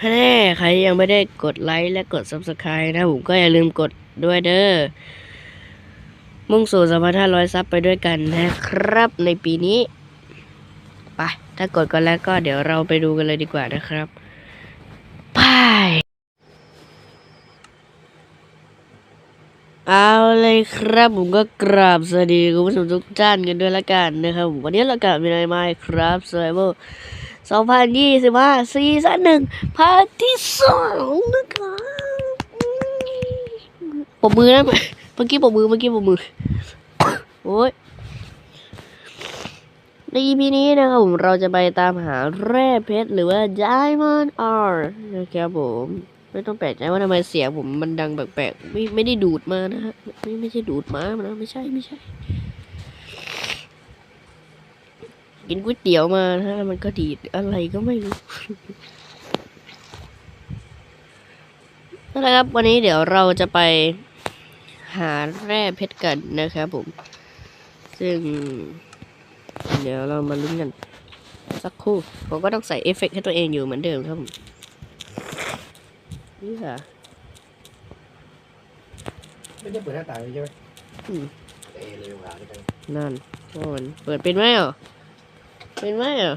แน่ใครยังไม่ได้กดไลค์และกด subscribe นะผมก็อย่าลืมกดด้วยเด้อ มุ่งสู่สามพันห้าร้อยซับไปด้วยกันนะครับในปีนี้ ไป ถ้ากดกันแล้วก็เดี๋ยวเราไปดูกันเลยดีกว่านะครับไปเอาเลยครับผมก็กราบสวัสดีคุณผู้ชมทุกท่านกันด้วยละกันนะครับวันนี้เรากลับมาในไมค์ครับเซอร์เวอร์ 2025 ซีซั่นหนึ่งพาร์ทที่สองนะครับปมมือนะเมื่อกี้ปมมือเมื่อกี้ปมมือ โอ้ยใน EP นี้นะครับผมเราจะไปตามหาแร่เพชรหรือว่า Diamond R นะครับผม ไม่ต้องแปลกใจว่าทำไมเสียงผมมันดังแปลกๆไม่ไม่ได้ดูดมานะฮะไม่ไม่ใช่ดูดมานะไม่ใช่ไม่ใช่ กินก๋วยเตี๋ยวมานะฮะแล้วมันก็ดีดอะไรก็ไม่รู้นั่นแหละครับวันนี้เดี๋ยวเราจะไปหาแร่เพชรกันนะครับผม ซึ่ง เดี๋ยวเรามาลุ้นกัน สักครู่ ผมก็ต้องใส่เอฟเฟกต์ให้ตัวเองอยู่เหมือนเดิมครับผมนี่ค่ะไม่ได้เปิดหน้าต่างเลยใช่ไหมอืมเอเร็วกว่าเลยกันนั่นโอ้มันเปิดเป็นไหมอะ เป็นไหมอะ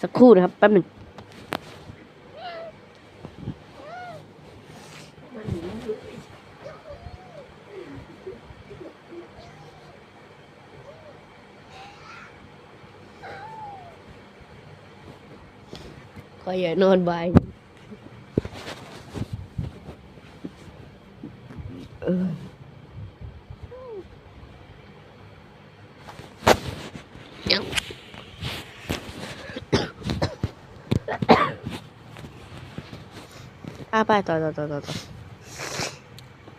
สักครู่นะครับแป๊บหนึ่งขออย่านอนบายเออเดี๋ยวอะ ไปต่อต่อต่อต่อต่อ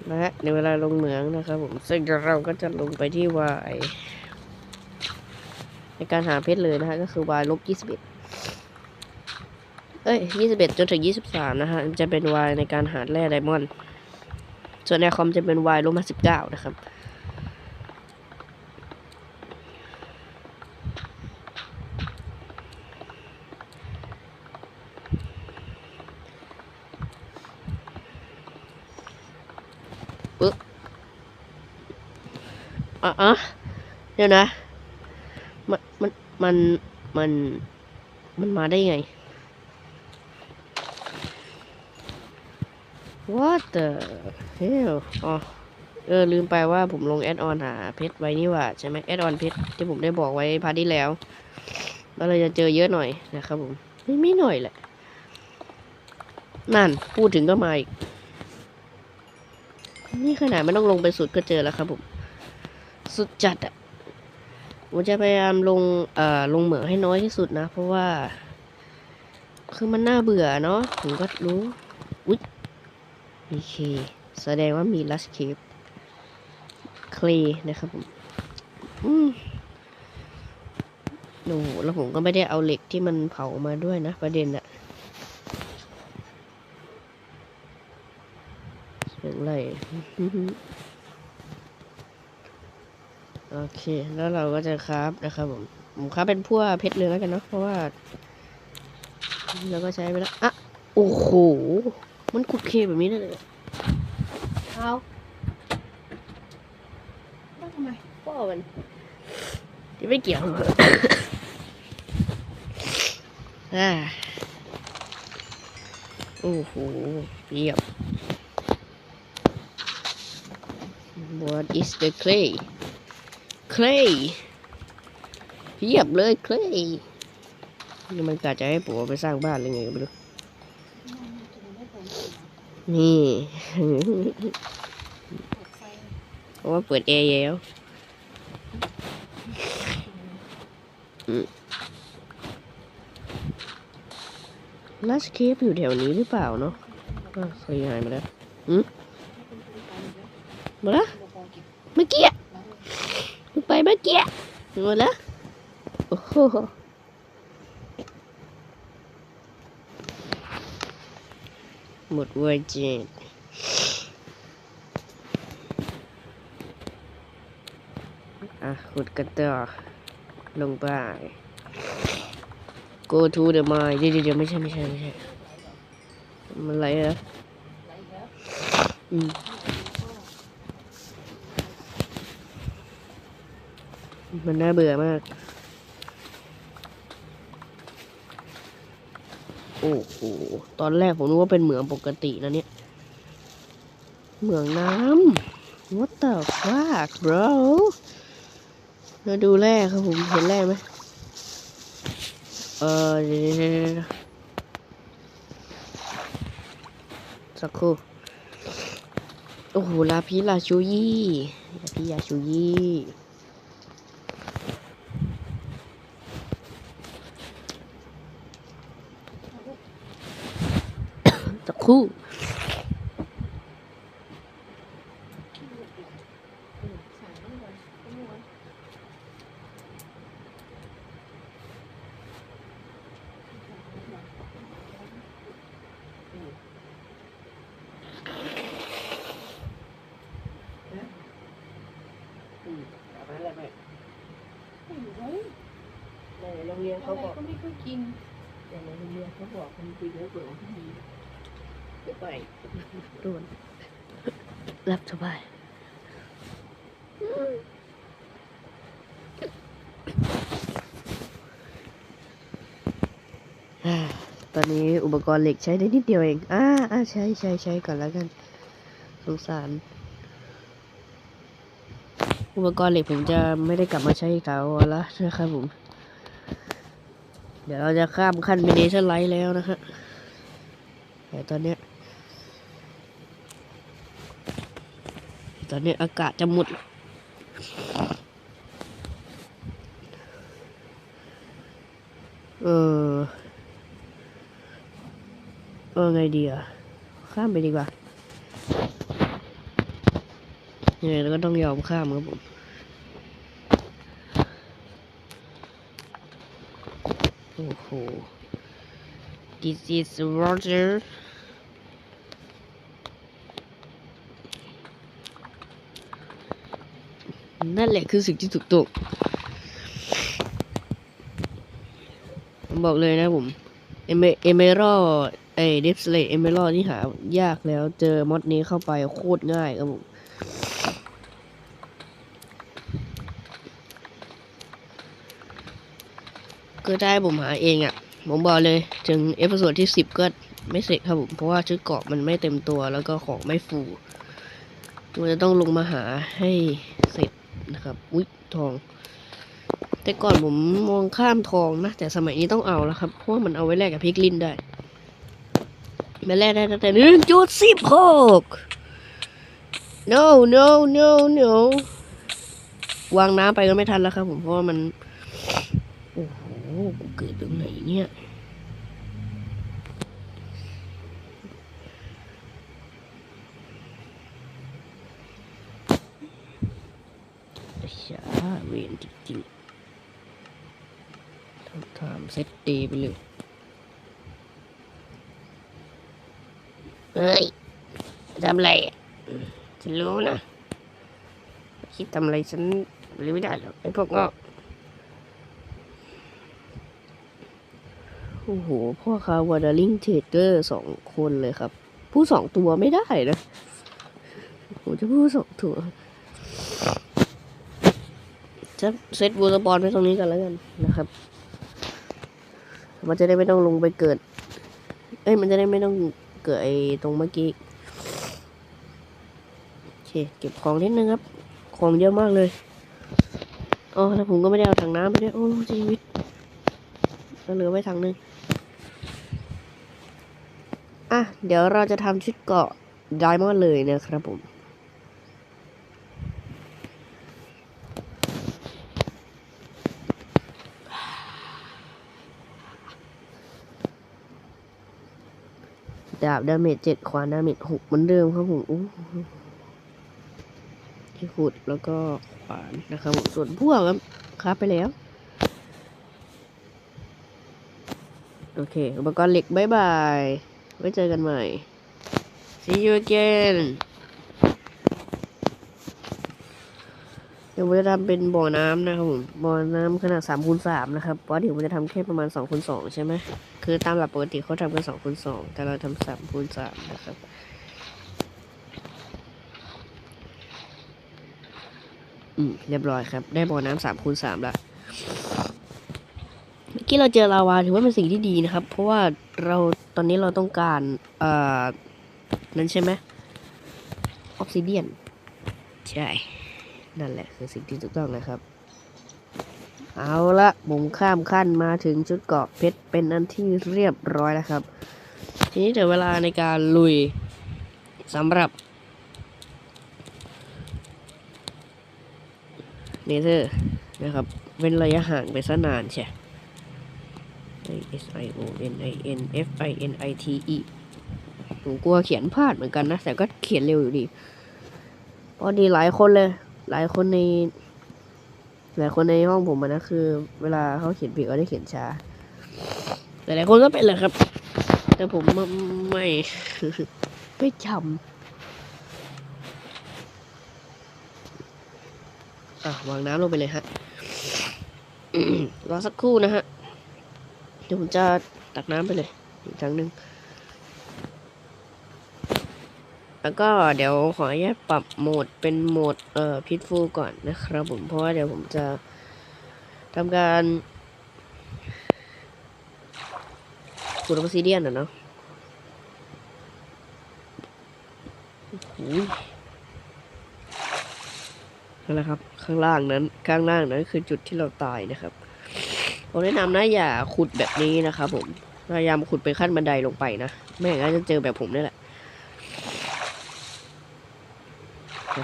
นะฮะในเวลาลงเหมืองนะครับผมซึ่งเราก็จะลงไปที่วายในการหาเพชรเลยนะฮะก็คือวายลบยี่สิบเอ็ดเอ้ยยี่สิบเอ็ดจนถึงยี่สิบสามนะฮะจะเป็นวายในการหาแร่ไดมอนด์ส่วนในคอมจะเป็นวายลบมาสิบเก้านะครับ อะอะเดี๋ยวนะ มันมันมันมันมันมาได้ไง What the hell อ๋อเออลืมไปว่าผมลงแอดออนหาเพชรไว้นี่ว่าใช่ไหมแอดออนเพชรที่ผมได้บอกไว้พาร์ทที่แล้วแล้วเราจะเจอเยอะหน่อยนะครับผมไม่ไม่หน่อยแหละ นั่นพูดถึงก็มาอีก นี่ขนาดไม่ต้องลงไปสุดก็เจอแล้วครับผม สุดจัดอะผมจะพยายามลงเอ่อลงเหมืองให้น้อยที่สุดนะ เพราะว่า คือมันน่าเบื่อเนาะผมก็รู้อุ๊ยโอเคแสดงว่ามีลัสเคปเคลนะครับผมอืมโอ้แล้วผมก็ไม่ได้เอาเหล็กที่มันเผามาด้วยนะ ประเด็นอะเสียงไร โอเค แล้วเราก็จะคราฟนะครับผม ผมคราฟเป็นพวกเพชรเลยแล้วกันเนาะ เพราะว่าเราก็ใช้ไปแล้ว อะ โอ้โห มันขุดเคแบบนี้ได้เลยเหรอเอาทำไมพ่อมันจะไม่เกี่ยวอ่าโอ้โหเยียบ What is the clay clay เยียบเลย clay นี่มันกะจะให้ผมไปสร้างบ้านหรือไงก็ไม่รู้นี่เพราะว่าเปิดแอร์แล้วลัสเคปอยู่แถวนี้หรือเปล่าเนาะเคยหายมาแล้วอืมมาละเมื่อกี้ เพิ่งไปเมื่อกี้หมดแล้วโอ้โหหมดเวอร์จินอะขุดกันต่อลงไป go to the mine เดี๋ยวเดี๋ยวเดี๋ยวไม่ใช่ไม่ใช่ไม่ใช่มันอะไรนะอืม มันน่าเบื่อมาก โอ้โห ตอนแรกผมนึกว่าเป็นเหมืองปกตินะเนี่ย เหมืองน้ำ What the fuck bro มาดูแร่ครับผม เห็นแร่ไหมเออเดี๋ยวสักครู่โอ้โหลาพิลาชูยี่ลาพิลาชูยี่ สักครู่เอาไปแล้วแม่ไม่รู้เว้ยในโรงเรียนอะเขาไรบอกก็ไม่ค่อยกิน แต่ในโรงเรียนเขาบอกมันกินเยอะกว่าที่ดี เดี๋ยวไปด่วนรับสบายตอนนี้อุปกรณ์เหล็กใช้ได้นิดเดียวเอง อ่าอ่าใช้ใช้ใช้ก่อนแล้วกัน สงสาร อุปกรณ์เหล็กผมจะไม่ได้กลับมาใช้อีกแล้วแล้วนะครับผม เดี๋ยวเราจะข้ามขั้นเป็นเนเธอร์ไลท์แล้วนะฮะ แต่ตอนเนี้ยตอนนี้อากาศจะหมด เออ เออ ไงดีอะ ข้ามไปดีกว่ายังไงเราก็ต้องยอมข้ามครับผมโอ้โห this is Roger นั่นแหละคือสิ่งที่ถูกต้องผมบอกเลยนะผม เอเมเอเมรอไอ้ดิฟสเลตเอเมรอที่หายากแล้ว เจอมอดนี้เข้าไปโคตรง่ายครับผมก็ได้ผมหาเองอะ่ะ ผมบอกเลย ถึงเอพิโซดที่สิบก็ไม่เสร็จครับผม เพราะว่าชุดเกาะมันไม่เต็มตัวแล้วก็ของไม่ฟูมันจะต้องลงมาหาให้เสร็จ นะครับ อุ๊ยทอง แต่ก่อนผมมองข้ามทองนะ แต่สมัยนี้ต้องเอาแล้วครับ เพราะว่ามันเอาไว้แลกกับพริกลินได้มันแลกได้ตั้งแต่หนึ่งจุดสิบหก no no no no วางน้ำไปก็ไม่ทันแล้วครับผมเพราะว่ามัน โอ้โหกูเกิดตรงไหนเนี่ย ไอ้ชา เวนจริงๆต้องทำเซตเดย์ไปเลย เฮ้ยทำอะไรอะฉันรู้นะ คิดทำอะไรฉันรู้ไม่ได้หรอกไอ้พวกงอกโอ้โห พ่อค้าวาดาริงเทรดเดอร์สองคนเลยครับ ผู้สองตัวไม่ได้นะ ผมจะพูดสองตัว จะเซตบูสปอนไว้ตรงนี้กันแล้วกันนะครับ มันจะได้ไม่ต้องลงไปเกิด เอ้ยมันจะได้ไม่ต้องเกิดไอ้ตรงเมื่อกี้โอเคเก็บของนิดนึงครับ ของเยอะมากเลยอ๋อแล้วผมก็ไม่ได้เอาถังน้ำไปด้วยโอ้ชีวิตก็เหลือไว้ถังนึงอะเดี๋ยวเราจะทำชุดเกาะไดมอนด์เลยนะครับผมาบดาเมจเจ็ดขวานดาเมจหกเหมือนเดิมครับผมอู้หูที่ขุดแล้วก็ขวานนะครับผมส่วนพวกครับครับไปแล้ว โอเคอุปกรณ์เหล็กบายบาย ไว้เจอกันใหม่ see you again ดี๋ยวผมจะทำเป็นบ่อน้ำนะครับผมบ่อน้ำขนาดสามคูณสามนะครับเพราะเดี๋ยวผมจะทำแค่ประมาณสองคูณสองใช่ไหมคือตามหลักปกติเขาทำกันสองคูณสองแต่เราทำสามคูณสามนะครับอืมเรียบร้อยครับ ได้บ่อน้ำสามคูณสามละเมื่อกี้เราเจอลาวาถือว่าเป็นสิ่งที่ดีนะครับ เพราะว่าเราตอนนี้เราต้องการเอ่อนั้นใช่ไหมออกซิเดียน ใช่ นั่นแหละคือสิ่งที่ถูกต้องนะครับ เอาละผมข้ามขั้นมาถึงชุดเกาะเพชรเป็นอันที่เรียบร้อยแล้วครับ ทีนี้ถึงเวลาในการลุยสำหรับเนเธอร์นะครับเป็นระยะห่างไปซะนานใช่ S I O N I N F I N I T E ผมกลัวเขียนพลาดเหมือนกันนะ แต่ก็เขียนเร็วอยู่ดี พอดีหลายคนเลย หลายคนใน หลายคนในห้องผมนะคือ เวลาเขาเขียนผิดก็ได้เขียนช้าแต่หลายคนก็เป็นแหละครับ แต่ผมไม่ไม่ไม่จำอะวางน้ำลงไปเลยฮะรอสักครู่นะฮะ เดี๋ยวผมจะตักน้ำไปเลยอีกครั้งหนึ่ง แล้วก็เดี๋ยวขออนุญาตปรับโหมดเป็นโหมดเอ่อพิทฟูก่อนนะครับผมเพราะว่าเดี๋ยวผมจะทำการขุดออซิเดียนอะเนาะโอ้โหนั่นแหละครับ ข้างล่างนั้นข้างล่างนั้นคือจุดที่เราตายนะครับผมแนะนำนะอย่าขุดแบบนี้นะครับผมพยายามขุดไปขั้นบันไดลงไปนะ ไม่อย่างนั้นจะเจอแบบผมนี่แหละ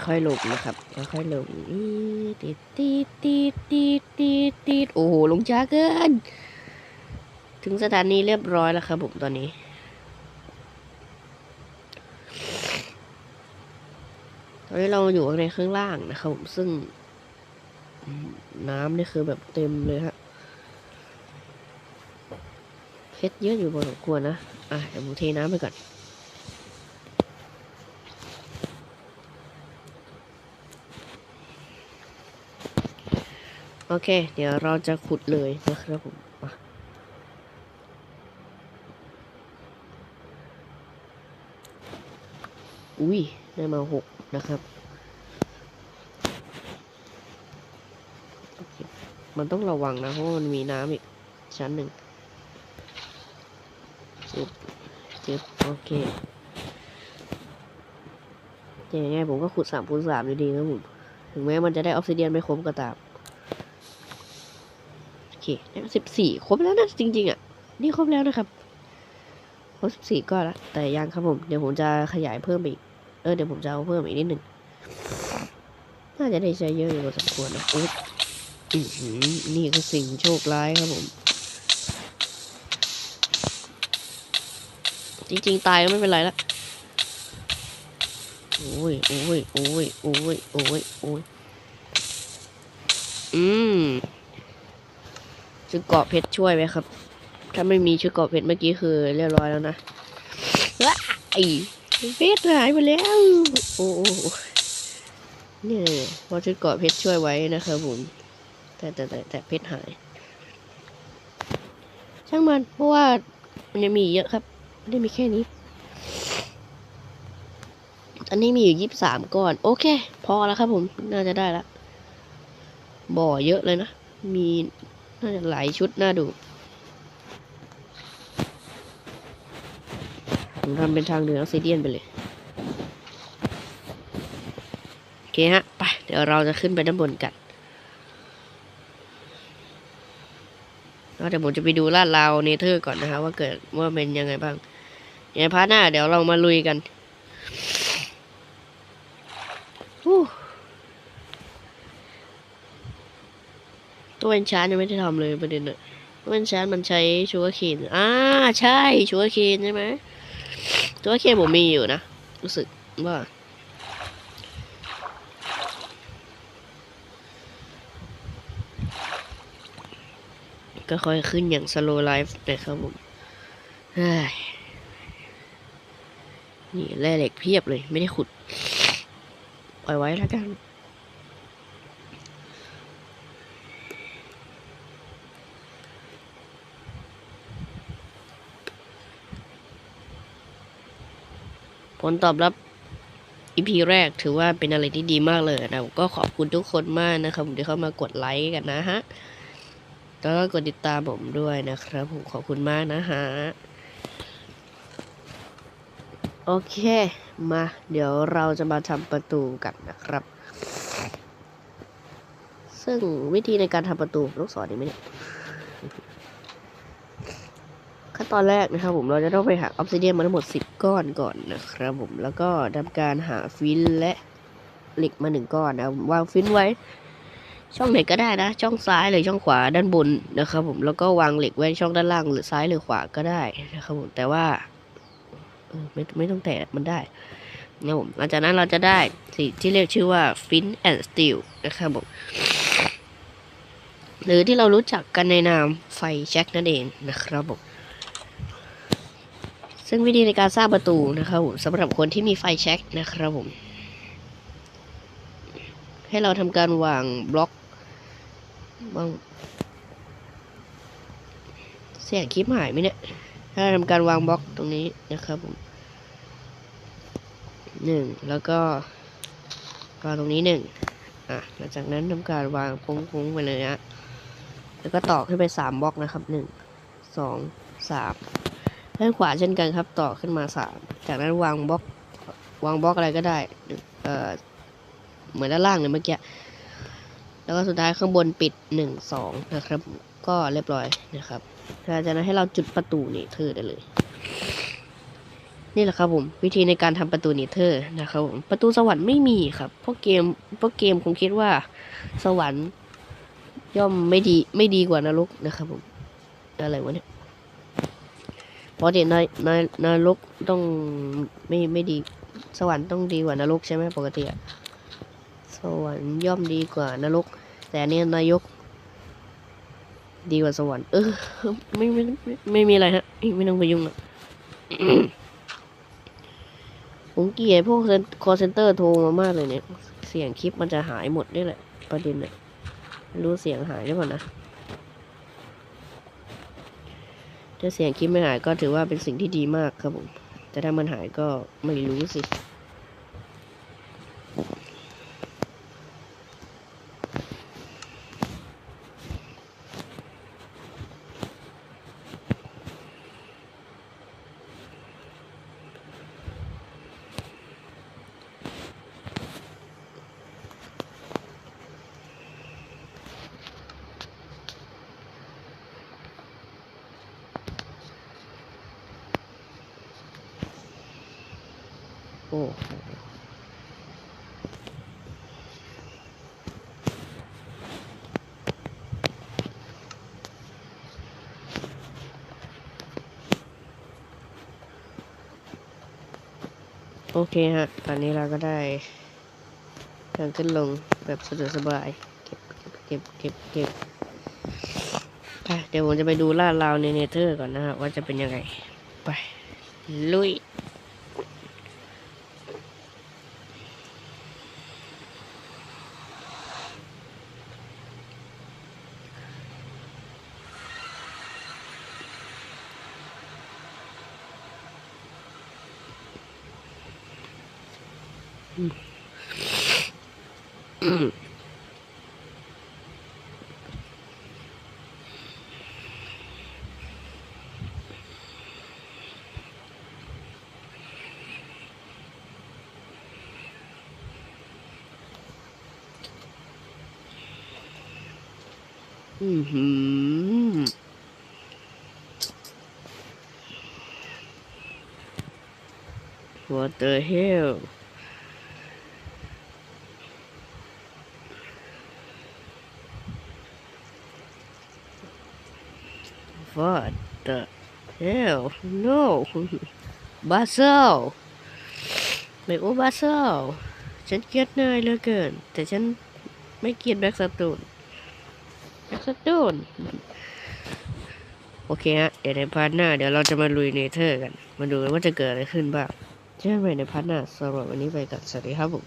ค่อยๆลงนะครับ ค่อยๆลงอีติดติดติดติดติดติดโอ้โห ลงช้าเกิน ถึงสถานีเรียบร้อยแล้วครับผมตอนนี้ ตอนนี้เราอยู่ในข้างล่างนะครับผมซึ่ง น้ำนี่คือแบบเต็มเลยฮะเพชรเยอะอยู่พอสมควรนะ อะเดี๋ยวผมเทน้ำไปก่อน โอเค เดี๋ยวเราจะขุดเลยนะครับผมอุ้ย ได้มาหกนะครับ มันต้องระวังนะ เพราะมันมีน้ำอีก ชั้นหนึ่งจึบจึบโอเคแต่ยังไงผมก็ขุดสามคูณสามอยู่ดีนะผม ถึงแม้มันจะได้ออกซิเดียนไม่ครบก็ตาม เคได้สิบสี่ครบแล้วนะจริง ๆอะนี่ครบแล้วนะครับครบสิบสี่ก้อนแล้วแต่ยังครับผมเดี๋ยวผมจะขยายเพิ่มอีกเออเดี๋ยวผมจะเอาเพิ่มอีกนิดหนึ่งน่าจะได้ใช้เยอะอยู่พอสมควรนะโอ้นี่คือสิ่งโชคร้ายครับผม จริง ๆ ตายก็ไม่เป็นไรละโอ้ยโอ้ยโอ้ยโอ้ยโอ้ยโอ้ยอืม ชุดเกาะเพชรช่วยไหมครับ ถ้าไม่มีชุดเกาะเพชรเมื่อกี้คือเรียบร้อยแล้วนะว้าไอ้เพชรหายไปแล้ว โอ้โอ้โอ้เนี่ยเพราะชุดเกาะเพชรช่วยไว้นะครับผม แต่แต่แต่แต่เพชรหาย ช่างมันเพราะว่ามันยังมีเยอะครับไม่ได้มีแค่นี้ ตอนนี้มีอยู่ยี่สิบสามก้อน โอเค พอแล้วครับผม น่าจะได้ละบ่อเยอะเลยนะ มี น่าจะหลายชุดน่าดู ผมทำเป็นทางเดินออกซิเดียนไปเลย โอเคฮะ ไป เดี๋ยวเราจะขึ้นไปด้านบนกันแล้วเดี๋ยวผมจะไปดูลาดราวเนเธอร์ก่อนนะครับว่าเกิดว่าเป็นยังไงบ้างในพาร์ทหน้าเดี๋ยวเรามาลุยกันฮู้ ตัวเอนชานยังไม่ได้ทำเลยประเด็นอะตัวเอนชานมันใช้ชูการ์เคนอ่าใช่ชูการ์เคนใช่ไหมชูการ์เคนผมมีอยู่นะ รู้สึกว่าก็ค่อยขึ้นอย่าง slow life นะครับผมนี่แร่เหล็กเพียบเลย ไม่ได้ขุด ปล่อยไว้แล้วกัน ลตอบรับ EP แรกถือว่าเป็นอะไรที่ดีมากเลยนะก็ขอบคุณทุกคนมากนะครับผมที่เข้ามากดไลค์กันนะฮะแล้วก็กดติดตามผมด้วยนะครับผมขอบคุณมากนะฮะโอเคมา เดี๋ยวเราจะมาทำประตูกันนะครับ ซึ่งวิธีในการทำประตูผมต้องสอนดีไหมเนี่ย ขั้นตอนแรกนะครับผมเราจะต้องไปหาออ s ซิเดียนมาทั้งหมด 10 ก้อนก่อนนะครับผมแล้วก็ทำการหาฟินและเหล็กมาหนึ่งก้อนนะวางฟินไว้ ช่องไหนก็ได้นะ ช่องซ้ายหรือช่องขวาด้านบนนะครับผมแล้วก็วางเหล็กไว้ช่องด้านล่างหรือซ้ายหรือขวาก็ได้นะครับผมแต่ว่าไม่ไม่ต้องแตะมันได้นะครับผมหลังจากนั้นเราจะได้สิ่งที่เรียกชื่อว่า fin and steel นะครับผมหรือที่เรารู้จักกันในนามไฟแช็กนั่นเองนะครับผม ซึ่งวิธีในการสร้างประตูนะครับผมสำหรับคนที่มีไฟแช็กนะครับผม ให้เราทำการวางบล็อกวางเสียงคลิปหายไหมเนี่ยถ้าเราทำการวางบล็อกตรงนี้นะครับผมหนึ่งแล้วก็วางตรงนี้หนึ่งอะหลังจากนั้นทำการวางพุ้งๆไปเลยนะแล้วก็ต่อขึ้นไปสามบล็อกนะครับหนึ่งสองสาม ด้านขวาเช่นกันครับ ต่อขึ้นมาสามจากนั้นวางบล็อกวางบล็อกอะไรก็ได้เอ่อเหมือนด้านล่างเลยเมื่อกี้แล้วก็สุดท้ายข้างบนปิดหนึ่งสองนะครับ ก็เรียบร้อยนะครับจากนั้นให้เราจุดประตูเนเธอร์ได้เลยนี่แหละครับผมวิธีในการทำประตูเนเธอร์นะครับผมประตูสวรรค์ไม่มีครับเพราะเกมเพราะเกมคงคิดว่าสวรรค์ย่อมไม่ดีไม่ดีกว่านรกนะครับผมอะไรวะเนี่ย เพราะเดี๋ยวนายนายนรกต้องไม่ไม่ดี สวรรค์ต้องดีกว่านรกใช่ไหมปกติอะสวรรค์ย่อมดีกว่านรก แต่อันเนี่ยนายก ดีกว่าสวรรค์เออไม่ไม่ไม่ไม่มีอะไรฮะไม่ไม่ต้องไปยุ่งอะผมเกลียดพวกคอเซนเตอร์โทรมามากเลยเนี่ย เสียงคลิปมันจะหายหมดนี่แหละ ประเด็นเนี่ยไม่รู้เสียงหายหรือเปล่านะ ถ้าเสียงคลิปไม่หายก็ถือว่าเป็นสิ่งที่ดีมากครับผม แต่ถ้ามันหายก็ไม่รู้สิ โอ้โหโอเคฮะ ตอนนี้เราก็ได้ทางขึ้นลงแบบสะดวกสบาย เก็บเก็บเก็บเก็บไปเดี๋ยวผมจะไปดูลาดราวในเนเธอร์ก่อนนะฮะ ว่าจะเป็นยังไง ไป ลุย อือหือ What the hell ว่า the hell no บาเซลไม่โอ้บาเซลฉันเกลียดนายเหลือเกิน แต่ฉันไม่เกลียดแบ็กสตูนแบ็กสตูนโอเคฮะ เดี๋ยวในพาร์ทหน้า เดี๋ยวเราจะมาลุยเนเธอร์กัน มาดูกันว่าจะเกิดอะไรขึ้นบ้างเจอกันใหม่ในพาร์ทหน้าสำหรับวันนี้ไปกับสวัสดีครับผม